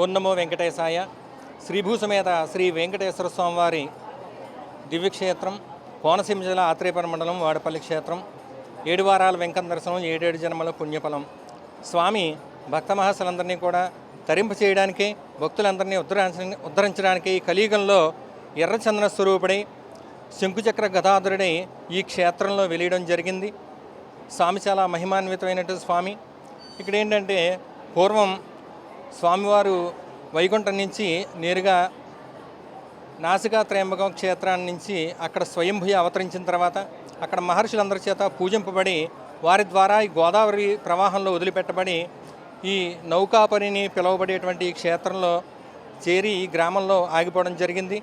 ఓం నమో వెంకటేశాయ. శ్రీభూసమేత శ్రీ వెంకటేశ్వర స్వామివారి దివ్యక్షేత్రం కోనసీమ జిల్లా ఆత్రేయపురం మండలం వాడపల్లి క్షేత్రం ఏడు వారాల దర్శనం ఏడేడు జన్మల పుణ్యఫలం. స్వామి భక్త మహాసులందరినీ కూడా తరింపు చేయడానికి భక్తులందరినీ ఉద్ధరించ ఉద్ధరించడానికి ఈ కలియుగంలో ఎర్రచందన స్వరూపుడై శంకుచక్ర గదాధరుడై ఈ క్షేత్రంలో వెలియడం జరిగింది. స్వామి చాలా మహిమాన్వితమైనటువంటి స్వామి. ఇక్కడ ఏంటంటే పూర్వం స్వామివారు వైకుంఠం నుంచి నేరుగా నాసికా త్రయంబకం క్షేత్రాన్ని నుంచి అక్కడ స్వయంభుయ అవతరించిన తర్వాత అక్కడ మహర్షులందరి చేత పూజింపబడి వారి ద్వారా ఈ గోదావరి ప్రవాహంలో వదిలిపెట్టబడి ఈ నౌకాపరిని పిలువబడేటువంటి ఈ క్షేత్రంలో చేరి ఈ గ్రామంలో ఆగిపోవడం జరిగింది.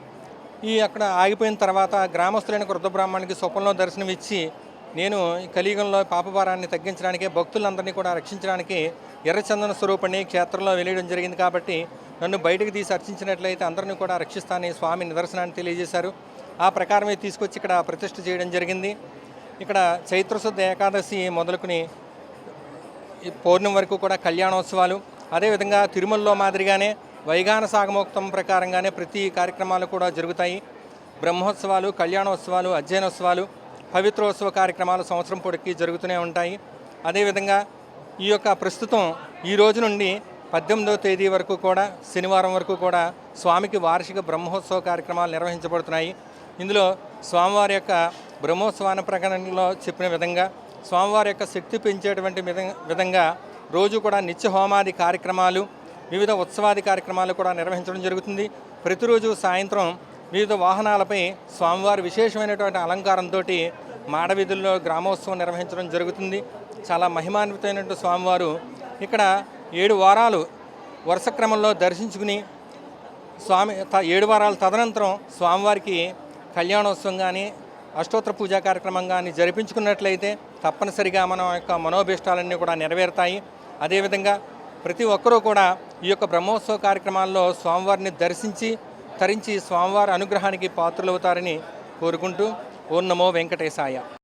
ఈ అక్కడ ఆగిపోయిన తర్వాత గ్రామస్తులైన వృద్ధ బ్రాహ్మణునికి స్వప్నంలో దర్శనమిచ్చి నేను ఈ కలియుగంలో పాపభారాన్ని తగ్గించడానికి భక్తులందరినీ కూడా రక్షించడానికి ఎర్రచందన స్వరూపిణి క్షేత్రంలో వెలియడం జరిగింది కాబట్టి నన్ను బయటకు తీసి అర్చించినట్లయితే అందరినీ కూడా రక్షిస్తానని స్వామి నిదర్శనాన్ని తెలియజేశారు. ఆ ప్రకారమే తీసుకొచ్చి ఇక్కడ ప్రతిష్ఠ చేయడం జరిగింది. ఇక్కడ చైత్రశుద్ధ ఏకాదశి మొదలుకుని పౌర్ణం పౌర్ణమి వరకు కూడా కళ్యాణోత్సవాలు. అదేవిధంగా తిరుమలలో మాదిరిగానే వైగాన సాగమోక్తం ప్రకారంగానే ప్రతి కార్యక్రమాలు కూడా జరుగుతాయి. బ్రహ్మోత్సవాలు కళ్యాణోత్సవాలు అధ్యయనోత్సవాలు పవిత్రోత్సవ కార్యక్రమాలు సంవత్సరం పొడికి జరుగుతూనే ఉంటాయి. అదేవిధంగా ఈ యొక్క ప్రస్తుతం ఈ రోజు నుండి పద్దెనిమిదవ తేదీ వరకు కూడా శనివారం వరకు కూడా స్వామికి వార్షిక బ్రహ్మోత్సవ కార్యక్రమాలు నిర్వహించబడుతున్నాయి. ఇందులో స్వామివారి యొక్క బ్రహ్మోత్సవాన ప్రకటనలో చెప్పిన విధంగా స్వామివారి యొక్క శక్తి పెంచేటువంటి విధంగా విధంగా రోజు కూడా నిత్య హోమాది కార్యక్రమాలు వివిధ ఉత్సవాది కార్యక్రమాలు కూడా నిర్వహించడం జరుగుతుంది. ప్రతిరోజు సాయంత్రం వివిధ వాహనాలపై స్వామివారి విశేషమైనటువంటి అలంకారంతో మాడవీధుల్లో గ్రామోత్సవం నిర్వహించడం జరుగుతుంది. చాలా మహిమాన్వితమైనటువంటి స్వామివారు ఇక్కడ ఏడు వారాలు వరుస క్రమంలో దర్శించుకుని స్వామి త- ఏడు వారాల తదనంతరం స్వామివారికి కళ్యాణోత్సవం కానీ అష్టోత్తర పూజా కార్యక్రమం కానీ జరిపించుకున్నట్లయితే తప్పనిసరిగా మన యొక్క మనోభీష్టాలన్నీ కూడా నెరవేరుతాయి. అదేవిధంగా ప్రతి ఒక్కరూ కూడా ఈ యొక్క బ్రహ్మోత్సవ కార్యక్రమాల్లో స్వామివారిని దర్శించి తరించి స్వామివారి అనుగ్రహానికి పాత్రలవుతారని కోరుకుంటూ ఓం నమో వెంకటేశాయ.